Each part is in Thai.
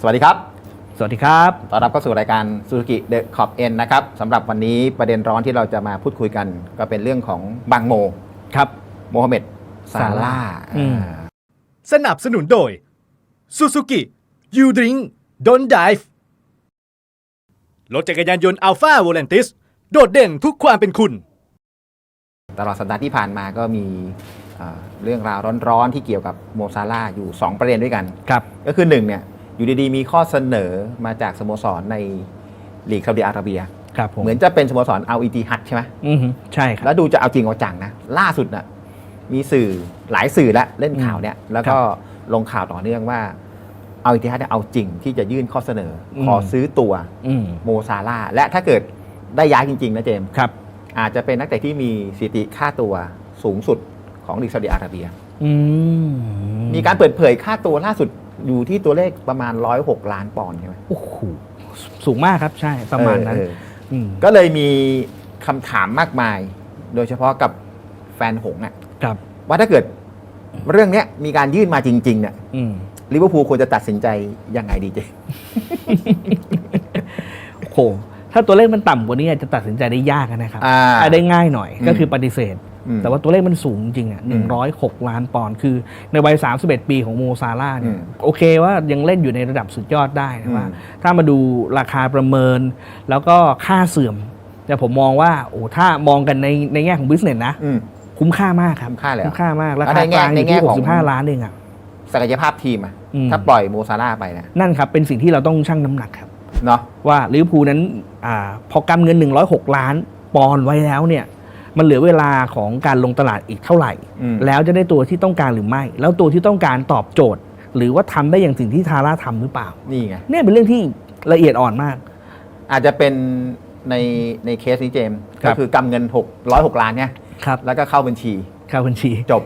สวัสดีครับ สวัสดีครับต้อนรับเข้าสู่รายการ Suzuki The Cop N นะครับสำหรับวันนี้ประเด็นร้อนที่เราจะมาพูดคุยกัน ก็เป็นเรื่องของบางโมครับโมฮัมเหม็ดซาลาอืมอ่าสนับสนุนโดย Suzuki You Drink Don't Dive รถจักรยานยนต์ Alpha v o l a n t i s โดดเด่นทุกความเป็นคุณ ตลอดสัปดาห์ที่ผ่านมาก็มีอ่าเรื่องราวร้อนๆที่เกี่ยวกับโมซาลาอยู่ 2 ประเด็นด้วยกัน ครับ ก็คือหนึ่งเนี่ย อยู่ดีๆ มีข้อเสนอมาจากสโมสรในลีกซาอุดิอาระเบีย ครับผมเหมือนจะเป็นสโมสรอัลอิติฮัดใช่ไหมอือฮึใช่ครับ แล้วดูจะเอาจริงเอาจังนะ ล่าสุดน่ะมีสื่อหลายสื่อแล้วเล่นข่าวเนี่ย แล้วก็ลงข่าวต่อเนื่องว่าเอาอิติฮัดเนี่ยเอาจริงที่จะยื่นข้อเสนออม ขอซื้อตัวอืมโมซาลาห์และถ้าเกิดได้ย้ายจริง ๆ นะเจมส์ครับ อาจจะเป็นนักเตะที่มีสถิติค่าตัวสูงสุดของลีกซาอุดิอาระเบีย อืมมีการเปิดเผยค่าตัวล่าสุด อยู่ที่ตัวเลขประมาณ 106 ล้านปอนด์ใช่ไหมโอ้โหสูงมากครับใช่ประมาณนั้นเออเอออืมก็เลยมีคำถามมากมาย โดยเฉพาะกับแฟนหงส์อะครับ ว่าถ้าเกิดเรื่องเนี้ยมีการยื่นมาจริงๆเนี่ยอืมลิเวอร์พูลควรจะตัดสินใจยังไงดีเจโอ้โหถ้าตัวเลขมันต่ำกว่านี้อาจจะตัดสินใจได้ยากนะครับอ่าอะได้ง่ายหน่อยอืมก็คือปฏิเสธอืม แต่ว่าตัวเลขมันสูงจริงอะอืหนึ่มงร้อยหกล้านปอนด์คือในวัย31ปีของโมซาร่าห์เนี่อืยมโอเคว่ายังเล่นอยู่ในระดับสุดยอดได้นะว่าอืมถ้ามาดูราคาประเมิน แล้วก็ค่าเสื่อม แต่ผมมองว่าโอ้ถ้ามองกันในในแง่ของบิสเนสนะอืมคุ้มค่ามากครับคุ้มค่าเลยเหรอคุ้มค่ามากราแล้วคาในแง่กลางอในยู่แง่ที่ของ65ล้านเองอะศักยภาพทีมอะอืมถ้าปล่อยโมซาร่าห์ไปเนะนั่นครับเป็นสิ่งที่เราต้องชั่งน้ำหนักครับเนาะว่าลิเวอร์พูลนั้นอาพอกำเงิน 106 ล้านปอนด์ไว้แล้วเนี่ย มันเหลือเวลาของการลงตลาดอีกเท่าไหร่ อืม แล้วจะได้ตัวที่ต้องการหรือไม่ แล้วตัวที่ต้องการตอบโจทย์ หรือว่าทำได้อย่างสิ่งที่ทาร่าทำหรือเปล่า นี่ไง เนี่ยเป็นเรื่องที่ละเอียดอ่อนมาก อาจจะเป็นในในเคสนี้เจมส์ครัก็บ คือกำเงิน6 106ล้านเนี่ยครับแล้วก็เข้าบัญชีค่าบัญชี จบ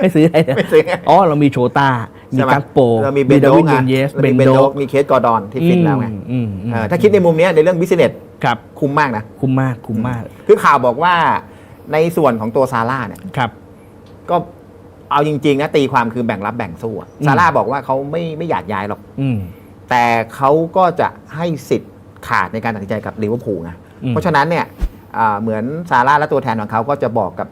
ไม่ซื้ออะไรเลยไม่ซื้อ อ๋อ เรามีโชตามีใช่ไหกักโปเรามีเบนดาโดวิกนไงนูนเยสเราเบมีนเบนโดโดกมีเคสกอร์ดอนที่ฟิตแล้วไงอืมอืม เออถ้าคิดในมุมเนี้ยในเรื่องบิสเนส ครับคุ้มมากนะ คุ้มมากคุ้มมากคือข่าวบอกว่าในส่วนของตัวซาร่าเนี่ยครับ ก็เอาจริง ๆ นะตีความคือแบ่งรับแบ่งสู้อะอืมซาร่าบอกว่าเขาไม่ไม่อยากย้ายหรอกอืมแต่เขาก็จะให้สิทธิ์ขาดในการตัดสินใจกับลิเวอร์พูลไงอืมเพราะฉะนั้นเนี่ยอ่าเหมือนซาร่าและตัวแทนของเขาก็จะบอกกับ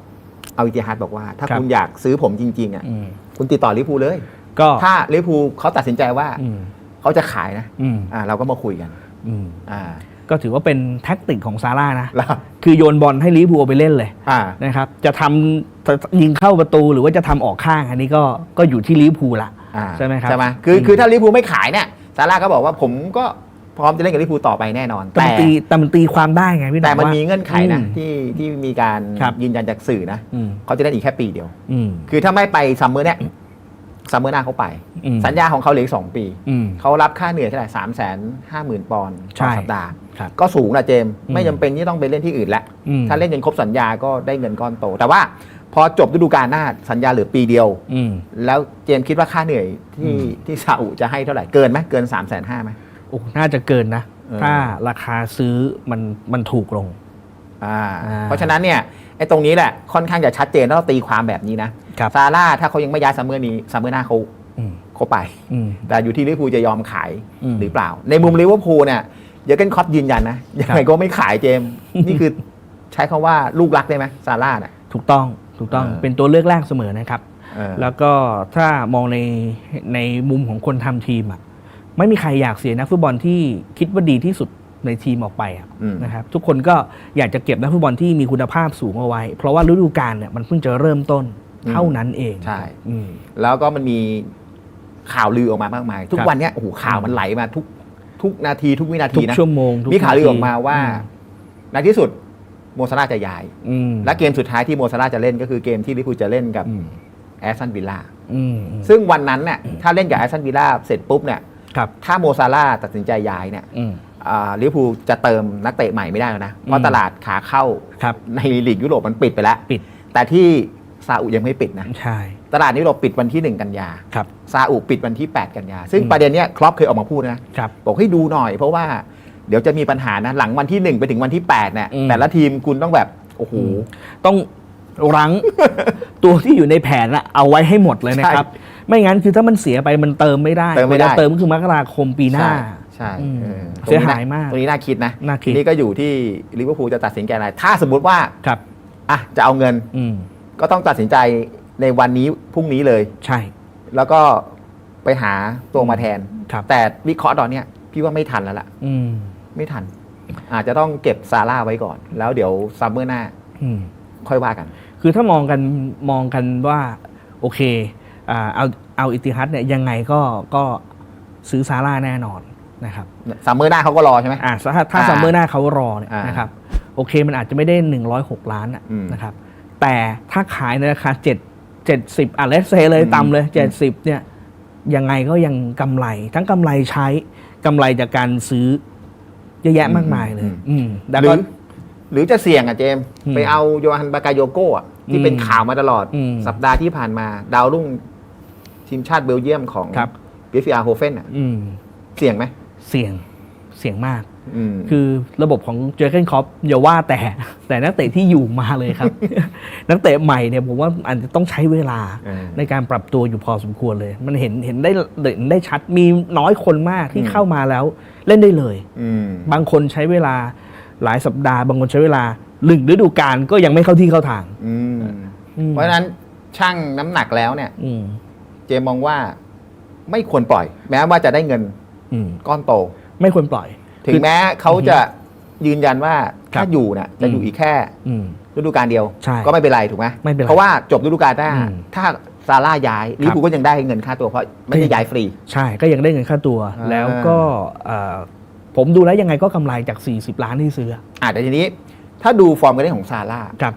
เอาอิติฮัดบอกว่า ถ้าครับคุณอยากซื้อผมจริง ๆอะอืมคุณติดต่อลิเวอร์พูลเลย ก็ถ้าลิเวอร์พูลเขาตัดสินใจว่าอืมเขาจะขายนะอืมอ่าเราก็มาคุยกันอืมอ่า ก็ถือว่าเป็นแท็กติกของซาร่านะแล้วคือโยนบอลให้ลิเวอร์พูลไปเล่นเลยอ่านะครับ จะทำจะยิงเข้าประตูหรือว่าจะทำออกข้างอันนี้ก็ก็อยู่ที่ลิเวอร์พูลละอ่าใช่ไหมครับใช่ไหมคืออืมคือถ้าลิเวอร์พูลไม่ขายเนี่ยซาร่าก็บอกว่าผมก็พร้อมจะเล่นกับลิเวอร์พูลต่อไปแน่นอน แต่มันตีแต่มันตีความได้ไงพี่หแต่มันว่ามีเงื่อนไขนะอืมที่ที่มีการครับยืนยันจากสื่อนะอืมเขาจะเล่นอีกแค่ปีเดียวอืมคือถ้าไม่ไปซัมเมอร์เนี่ย ซัมเมอร์หน้าเขาไปอืมสัญญาของเขาเหลืออกสองปีอืมเขารับค่าเหนื่อยเท่าไหร่สามแสนห้าหมื่นปอนด์ต่อใช่สัปดาห์ครับก็สูงนะเจมส์อืมไม่จำเป็นที่ต้องไปเล่นที่อื่นแล้วอืมถ้าเล่นจนครบสัญญาก็ได้เงินก้อนโต แต่ว่าพอจบฤดูกาลหน้าสัญญาเหลือปีเดียวอืมแล้วเจมส์คิดว่าค่าเหนื่อยที่อืมที่ซาอุจะให้เท่าไหร่เกินไหมเกิน3ามแสนห้าไหมโอ้น่าจะเกินนะเออถ้าราคาซื้อมันมันถูกลงอ่าอ่าเพราะฉะนั้นเนี่ย ไอ้ตรงนี้แหละค่อนข้างจะชัดเจนแล้วเราตีความแบบนี้นะครับซาร่าถ้าเขายังไม่ย้ายซัมเมอร์นี้ซัมเมอร์หน้าเขาอืมเขาไป อืม แต่อยู่ที่ลิเวอร์พูลจะยอมขายอืมหรือเปล่า ในมุมลิเวอร์พูลเนี่ยเยอร์เกนคล็อปยืนยันนะยังไงก็ไม่ขายเจมส์นี่คือ ใช้คาว่าลูกรักได้ไหมซาร่าเนี่ยถูกต้องถูกต้องเออ เป็นตัวเลือกแรกเสมอนะครับ เออแล้วก็ถ้ามองในในมุมของคนทำทีมอะไม่มีใครอยากเสียนักฟุตบอลที่คิดว่าดีที่สุด ในทีมออกไปอะอืมนะครับทุกคนก็อยากจะเก็บนักฟุตบอลที่มีคุณภาพสูงเอาไว้ เพราะว่าฤดูกาลเนี่ยมันเพิ่งจะเริ่มต้นเท่านั้นเองใช่อืมแล้วก็มันมีข่าวลือออกมามากมาย ทุกครับวันเนี้ยโอ้โหข่าวมันไหลมาทุกทุกนาทีทุกวินาทุทีกนะชั่วโมงทุกมีข่าวลือออกมาว่าอืในที่สุดโมซาร่าจะย้ายอืมและเกมสุดท้ายที่โมซาร่าจะเล่นก็คือเกมที่ลิเวอร์พูลจะเล่นกับอืมแอสตันวิลล่าอืมอืมซึ่งวันนั้นเนี่ยถ้าเล่นกับแอสตันวิลล่าเสร็จปุ๊บเนี่ยครับถ้าโมซาร่าตัดสินใจย้ายเนี่ยอืมอ่า ลิเวอร์พูลจะเติมนักเตะใหม่ไม่ได้แล้วนะ เพราะอืมตลาดขาเข้าครับในลีกยุโรปมันปิดไปแล้วปิด แต่ที่ซาอุยังไม่ปิดนะใช่ตลาดยุโรปปิดวันที่ 1 กันยาครับซาอุปิดวันที่ 8 กันยา ซึ่งอืมประเด็นเนี้ยครอปเคยออกมาพูดนะครับบอกให้ดูหน่อย เพราะว่าเดี๋ยวจะมีปัญหานะหลังวันที่ 1 ไปถึงวันที่8เนี่ยอืมแต่ละทีมคุณต้องแบบโอ้โหต้องรั้งตัวที่อยู่ในแผนอะเอาไว้ให้หมดเลยนะครับใช่ไม่งั้นคือถ้ามันเสียไปมันเติมไม่ได้เติมไม่ได้วลาเติมก็คือมกราคมปีหน้า ใช่ใช่อืมเออเสียหายมากตรงนี้น่าคิดนะน่าคิดทีนี้ก็อยู่ที่ลิเวอร์พูลจะตัดสินใจอะไร ถ้าสมมุติว่าครับอะจะเอาเงินอืมก็ต้องตัดสินใจในวันนี้พรุ่งนี้เลย ใช่ แล้วก็ไปหาตัวมาแทนครับแต่วิเคราะห์ตอนเนี้ยพี่ว่าไม่ทันแล้วล่ะอืมไม่ทัน อาจจะต้องเก็บซาร่าไว้ก่อน แล้วเดี๋ยวซัมเมอร์หน้าอืมค่อยว่ากัน คือถ้ามองกันมองกันว่า โอเคอ่าเอาเอาอิติฮัดเนี่ยยังไงก็ก็ซื้อซาร่าแน่นอน นะครับซัมเมอร์หน้าเขาก็รอใช่ไหมอ่าถ้าถ้าอ่าซัมเมอร์หน้าเขารอเนี่ยอ่านนะครับโอเคมันอาจจะไม่ได้ 106 ล้านอะอืมนะครับแต่ถ้าขายในราคา7 70อะเลสเซเลยอืมต่ำเลยอืม70เนี่ยยังไงก็ยังกำไร ทั้งกำไรใช้กำไรจากการซื้อเยอะแยะมากมายเลยอืมแต่หรืก็อหรือจะเสี่ยงอะเจมส์อืมไปเอาโยฮันบากาโยโก้อะที่อืมเป็นข่าวมาตลอดอืมสัปดาห์ที่ผ่านมา ดาวรุ่งทีมชาติเบลเยียมของครับบีฟอาร์โฮเฟนอะอืมเสี่ยงไหม เสี่ยงเสี่ยงมากอืมคือระบบของเจอร์เกนคอปอย่าว่าแต่แต่นักเตะที่อยู่มาเลยครับ นักเตะใหม่เนี่ยผมว่าอาจจะต้องใช้เวลาเออในการปรับตัวอยู่พอสมควรเลย มันเห็นเห็นได้เห็นได้ชัดมีน้อยคนมากที่อืมเข้ามาแล้วเล่นได้เลยอืมบางคนใช้เวลาหลายสัปดาห์ บางคนใช้เวลาหนึ่งฤดูกาลก็ยังไม่เข้าที่เข้าทางอืมอืมเพราะฉะนั้นช่างน้ำหนักแล้วเนี่ยอืมเจมส์มองว่าไม่ควรปล่อย แม้ว่าจะได้เงินอืม ก้อนโต ไม่ควรปล่อย ถึงแม้เขาจะยืนยันว่าครัถ้าบอยู่เนี่ยจะอยู่อืมอีกแค่อืมฤดูกาลเดียวใช่ก็ไม่เป็นไรถูกไหมไม่เป็นไรเพราะว่าจบฤดูกาลหน้าอืมถ้าซาร่าย้ายลิเวอร์พูลก็ยังได้เงินค่าตัวเพราะไม่ได้ย้ายฟรี ใช่ก็ยังได้เงินค่าตัวอ่าแล้วก็เอ่อผมดูแล้วยังไงก็กำไรจาก 40 ล้านที่ซื้ออะแต่ทีนี้ ถ้าดูฟอร์มการเล่นของซาร่าครับ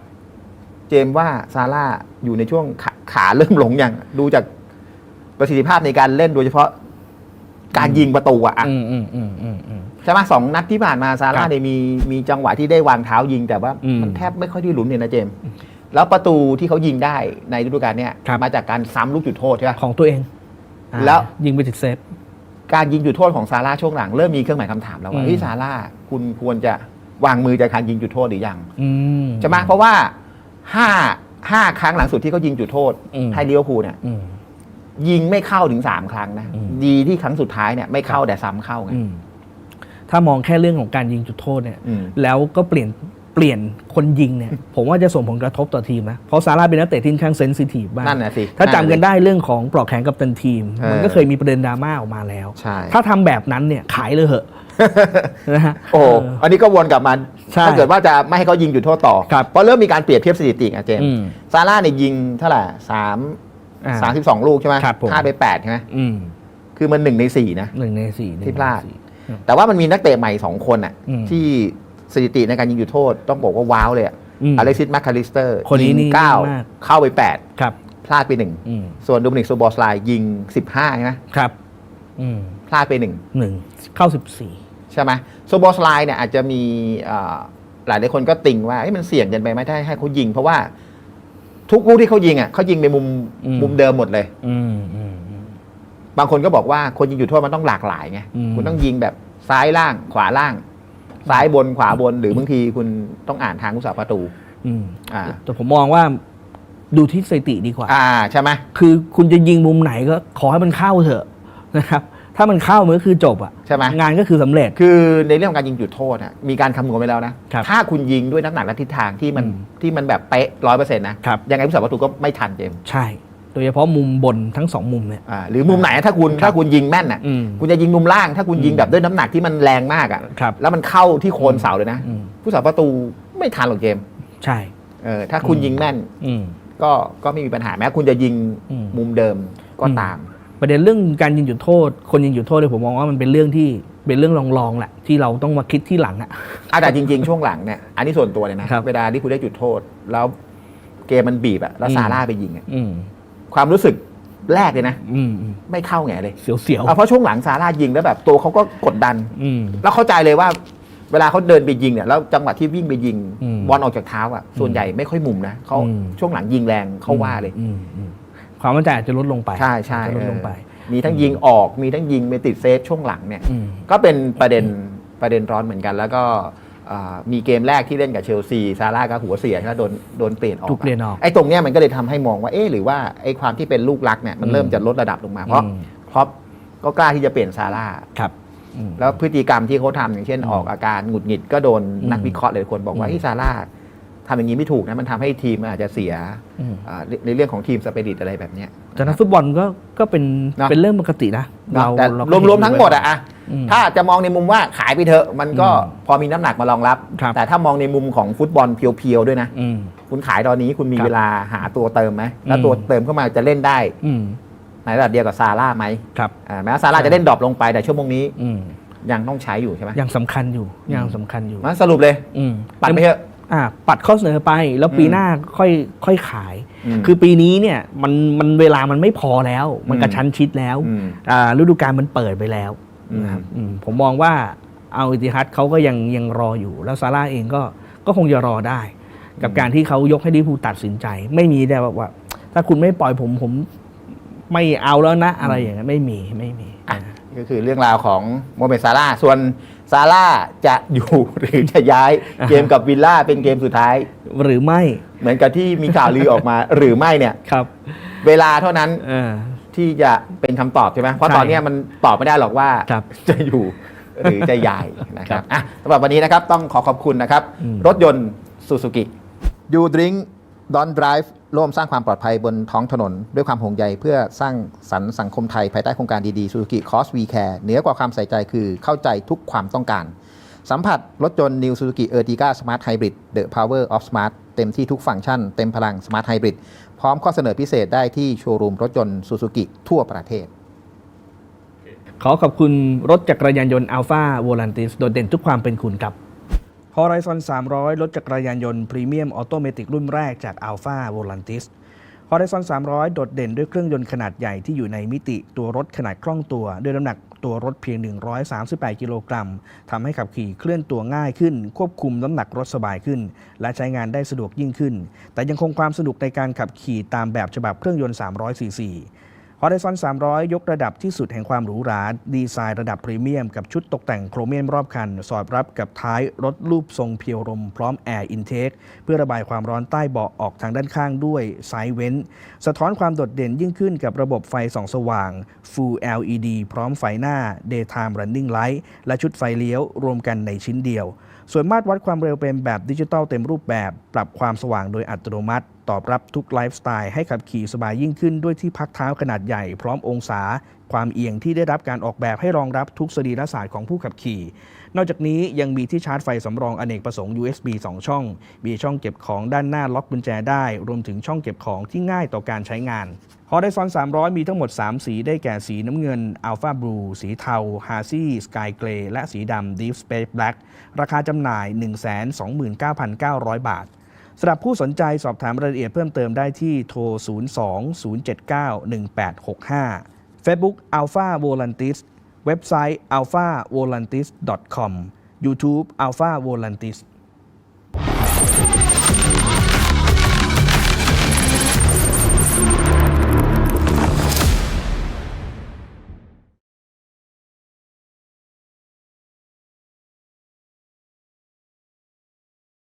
เจมส์ว่าซาร่าอยู่ในช่วงขาขาเริ่มหลงอย่างดูจากประสิทธิภาพในการเล่นโดยเฉพาะ การยิงประตูอะอะอืมอืมอืมอืมอืม ใช่ไหมสองนัดที่ผ่านมาซาร่าครับเนี่ยมีมีจังหวะที่ได้วางเท้ายิงแต่ว่าอืมมันแทบไม่ค่อยได้ลุ้นเลยนะเจมส์แล้วประตูที่เขายิงได้ในฤดูกาลเนี่ยครับ มาจากการซ้ำลูกจุดโทษใช่ไหม ของตัวเองอ่าแล้ว ยิงไปติดเซฟ การยิงจุดโทษของซาร่าช่วงหลังเริ่มมีเครื่องหมายคำถามแล้วว่าอืม เฮ้ยซาร่าคุณควรจะวางมือจากการยิงจุดโทษหรือยังอืม ใช่ไหมเพราะว่าห้าห้าครั้งหลังสุดที่เขายิงจุดโทษอืม ให้ลิเวอร์พูลเนี่ย อืม ยิงไม่เข้าถึงสามครั้งนะอืม ดีที่ครั้งสุดท้ายเนี่ยไม่เข้าแต่ซ้ำเข้าไงอืมถ้ามองแค่เรื่องของการยิงจุดโทษเนี่ย อืม แล้วก็เปลี่ยนเปลี่ยนคนยิงเนี่ย ผมว่าจะส่งผลกระทบต่อทีมนะ เพราะซาร่าเป็นนักเตะที่ค่อนข้างเซนซิทีฟมากนั่นน่ะสิถ้าจำกันได้เรื่องของปลอกแขนกับตันทีมเออมันก็เคยมีประเด็นดราม่าออกมาแล้ว ใช่ ถ้าทำแบบนั้นเนี่ยขายเลยเหอะนะฮะ โอ้โหเอออันนี้ก็วนกลับมาใช่ถ้าเกิดว่าจะไม่ให้เขายิงจุดโทษต่อ ครับเพราะเริ่มมีการเปรียบเทียบสถิติอะเจมส์อืม ซาร่าเนี่ยยิงเท่าไหร่สาม อ่าสามสิบสองลูกใช่ไหมครับผม พลาดไปแปดใช่ไหมอืมคือมันหนึ่งในสี่นะ หนึ่งในสี่หนึ่งที่พลาดในสี่ แต่ว่ามันมีนักเตะใหม่สองคนอะอืม ที่สถิติในการยิงจุดโทษต้องบอกว่าว้าวเลยอะอืมอเล็กซิสแมคคาลิสเตอร์คนนี้ยิงนี่เก้านิ่งมาก เข้าไปแปดครับ พลาดไปหนึ่งอืมส่วนโดมินิกโซบอสไลยิงสิบห้าใช่ไหมครับ อืมพลาดไปหนึ่ง หนึ่งเข้าสิบสี่ใช่ไหมโซบอสไลเนี่ยอาจจะมีเอ่อหลายหลายคนก็ติงว่าเอ้ยมันเสี่ยงเกินไปไหมถ้าให้เขายิง เพราะว่า ทุกลูกที่เขายิงอะเขายิงในมุมมุมเดิมหมดเลย อืมอืมอืม บางคนก็บอกว่าคนยิงจุดโทษมันต้องหลากหลายไงอืม คุณต้องยิงแบบซ้ายล่างขวาล่าง ซ้ายบนขวาบน หรือบางทีคุณต้องอ่านทางผู้สาประตู อืมอ่า แต่ผมมองว่าดูที่สถิติดีกว่า อ่าใช่ไหม คือคุณจะยิงมุมไหนก็ขอให้มันเข้าเถอะนะครับ ถ้ามันเข้ามันก็คือจบอะใช่ไหม งานก็คือสำเร็จ คือในเรื่องของการยิงจุดโทษอะมีการคำนวณไว้แล้วนะ ครับถ้าคุณยิงด้วยน้ำหนักและทิศทางที่มันอืมที่มันแบบเป๊ะร้อยเปอร์เซ็นต์นะครับ ยังไงผู้สาประตูก็ไม่ทันเจมส์ใช่ โดยเฉพาะมุมบนทั้งสองมุมเนี่ย อ่าหรือมุมไหนถ้าคุณครับถ้าคุณยิงแม่นอะอืมคุณจะยิงมุมล่าง ถ้าคุณยิงอืมแบบด้วยน้ำหนักที่มันแรงมากอะครับ แล้วมันเข้าที่โคนเสาเลยนะ อืมผู้สาประตูไม่ทันหรอกเจมส์ใช่ เออถ้าคุณอืมยิงแม่นอืม ก็ก็ไม่มีปัญหาแม้คุณจะยิงอืม มุมเดิมก็อืมตาม ประเด็นเรื่องการยิงจุดโทษ คนยิงจุดโทษเนี่ยผมมองว่ามันเป็นเรื่องที่เป็นเรื่องรองๆแหละที่เราต้องมาคิดที่หลังอะอาแต่จริง ๆ ช่วงหลังเนี่ยอันนี้ส่วนตัวเลยนะครับ เวลาที่คุณได้จุดโทษ แล้วเกมมันบีบอะแล้วอืมซาร่าไปยิงอะอืมความรู้สึกแรกเลยนะ อืมอืมไม่เข้าไงเลยเสียวเอาเพราะช่วงหลังซาร่ายิงแล้วแบบตัวเขาก็กดดัน ๆอืม แล้วเข้าใจเลยว่า เวลาเขาเดินไปยิงเนี่ยแล้วจังหวะที่วิ่งไปยิงอืมบอลออกจากเท้าอะส่วนใหญ่ไม่ค่อยมุมนะเขาอืม ช่วงหลังยิงแรงเขาว่าเลย อืมอืม ความมั่นใจอาจจะลดลงไปใช่ใช่อาจจะลดลงไปเออมีทั้งยิงออกมีทั้งยิงไปติดเซฟช่วงหลังเนี่ยอืม ก็เป็นประเด็นประเด็นร้อนเหมือนกัน แล้วก็อ่ามีเกมแรกที่เล่นกับเชลซีซาร่าก็หัวเสียใช่ไหมโดนโดนเปลี่ยนออกถูกเปลี่ยนออกไอ้ตรงเนี้ยมันก็เลยทำให้มองว่าเอ๊ะหรือว่าไอ้ความที่เป็นลูกรักเนี่ยมันเริ่มจะลดระดับลงมาเพราะอืม เพราะก็กล้าที่จะเปลี่ยนซาร่า ครับอืม แล้วพฤติกรรมที่เขาทำอย่างเช่นอืมออกอาการหงุดหงิดก็โดนอืมนักวิเคราะห์หลายคนบอกว่าอืม ที่ซาร่า ทำอย่างนี้ไม่ถูกนะมันทำให้ทีมมันอาจจะเสียอืมอ่าในเรื่องของทีมสเปริตอะไรแบบเนี้ยแต่นักฟุตบอลก็ก็เป็นเนอะเป็นเรื่องปกตินะเนอะแต่เาก็รวมๆทั้งหมดอะอะอืมถ้าจะมองในมุมว่าขายไปเถอะมันก็อืมพอมีน้ำหนักมารองรับครับ แต่ถ้ามองในมุมของฟุตบอลเพียวๆด้วยนะอืมคุณขายตอนนี้คุณมีครับเวลาหาตัวเติมไหมแล้วอืมตัวเติมเข้ามาจะเล่นได้อืมในระดับเดียวกับซาร่าไหมครับอ่าแม้ว่าซาร่าจะเล่นดรอปลงไปแต่ชั่วโมงนี้อืมยังต้องใช้อยู่ใช่ไหมยังสำคัญอยู่ยังสำคัญอยู่มันสรุปเลยอืมปัดไปเถอะ อ่าปัดข้อเสนอไปแล้วปีอืมหน้าค่อยค่อยขายอืมคือปีนี้เนี่ยมันมันเวลามันไม่พอแล้ว มันอืมกระชั้นชิดแล้วอืมอ่าฤดูกาลมันเปิดไปแล้วอืมนะครับอืมผมมองว่าเอาอิติฮัดเขาก็ยังยังรออยู่แล้วซาร่าเองก็ก็คงจะรอได้ กับการที่เขายกให้ลิเวอร์พูลตัดสินใจ ไม่มีแต่ว่า ถ้าคุณไม่ปล่อยผมผมไม่เอาแล้วนะ อะไรอย่างเงี้ยไม่มีไม่มีอะ ก็คือเรื่องราวของโมเมดซาร่าส่วนซาร่าจะอยู่หรือจะย้ายเกมกับวิลล่าเป็นเกมสุดท้าย หรือไม่ เหมือนกับที่มีข่าวลือออกมาหรือไม่เนี่ยครับ เวลาเท่านั้นเออที่จะเป็นคำตอบใช่ไหมเพราะใช่ตอนเนี้ยมันตอบไม่ได้หรอกว่าครับจะอยู่หรือจะย้ายนะคครัรับบอะสำหรับวันนี้นะครับต้องขอขอบคุณนะครับอืมรถยนต์ซูซูกิยูดริง ดอน drive ร่วมสร้างความปลอดภัยบนท้องถนน ด้วยความห่วงใยเพื่อสร้างสรรค์สังคมไทยภายใต้โครงการดีๆ Suzuki Cross V Care เหนือกว่าความใส่ใจคือเข้าใจทุกความต้องการ สัมผัสรถยนต์ New Suzuki Ertiga Smart Hybrid The Power of Smart เต็มที่ทุกฟังก์ชัน เต็มพลัง Smart Hybrid พร้อมข้อเสนอพิเศษได้ที่โชว์รูมรถยนต์ Suzuki ทั่วประเทศ ขอขอบคุณรถจักรยานยนต์ Alpha v o l a n t i s โดดเด่นทุกความเป็นคุณครับ Horizon 300 รถจักรยานยนต์พรีเมียมออโตเมติกรุ่นแรกจาก Alpha v o l a n t i s Horizon 300 โดดเด่นด้วยเครื่องยนต์ขนาดใหญ่ที่อยู่ในมิติตัวรถขนาดคล่องตัว ด้วยน้ำหนักตัวรถเพียง 138 กิโลกรัมทำให้ขับขี่เคลื่อนตัวง่ายขึ้น ควบคุมน้ำหนักรถสบายขึ้น และใช้งานได้สะดวกยิ่งขึ้น แต่ยังคงความสนุกในการขับขี่ตามแบบฉบับเครื่องยนต์ 300ซีซี Horizon 300 ยกระดับที่สุดแห่งความหรูหรา ดีไซน์ระดับพรีเมียม กับชุดตกแต่งโครเมียมรอบคัน สอดรับกับท้ายรถรูปทรงเพียวลมพร้อมแอร์อินเทคเพื่อระบายความร้อนใต้เบาะออกทางด้านข้างด้วยไซเว้น สะท้อนความโดดเด่นยิ่งขึ้นกับระบบไฟส่องสว่าง Full LED พร้อมไฟหน้า Daytime Running Light และชุดไฟเลี้ยวรวมกันในชิ้นเดียว ส่วนมาตรวัดความเร็วเป็นแบบดิจิตอลเต็มรูปแบบ ปรับความสว่างโดยอัตโนมัติ ตอบรับทุกไลฟ์สไตล์ให้ขับขี่สบายยิ่งขึ้นด้วยที่พักเท้าขนาดใหญ่พร้อมองศา ความเอียงที่ได้รับการออกแบบให้รองรับทุกสรีระศาสตร์ของผู้ขับขี่ นอกจากนี้ยังมีที่ชาร์จไฟสำรองอเนกประสงค์ USB 2 ช่อง มีช่องเก็บของด้านหน้าล็อกกุญแจได้ รวมถึงช่องเก็บของที่ง่ายต่อการใช้งาน Horizon 300 มีทั้งหมด 3 สีได้แก่สีน้ำเงิน Alpha Blue สีเทา Hazy Sky Grey และสีดำ Deep Space Black ราคาจำหน่าย 129,900 บาท สำหรับผู้สนใจสอบถามรายละเอียดเพิ่มเติมได้ที่โทร 02-079-1865 Facebook Alpha Volantis เว็บไซต์ alphavolantis.com YouTube Alpha Volantis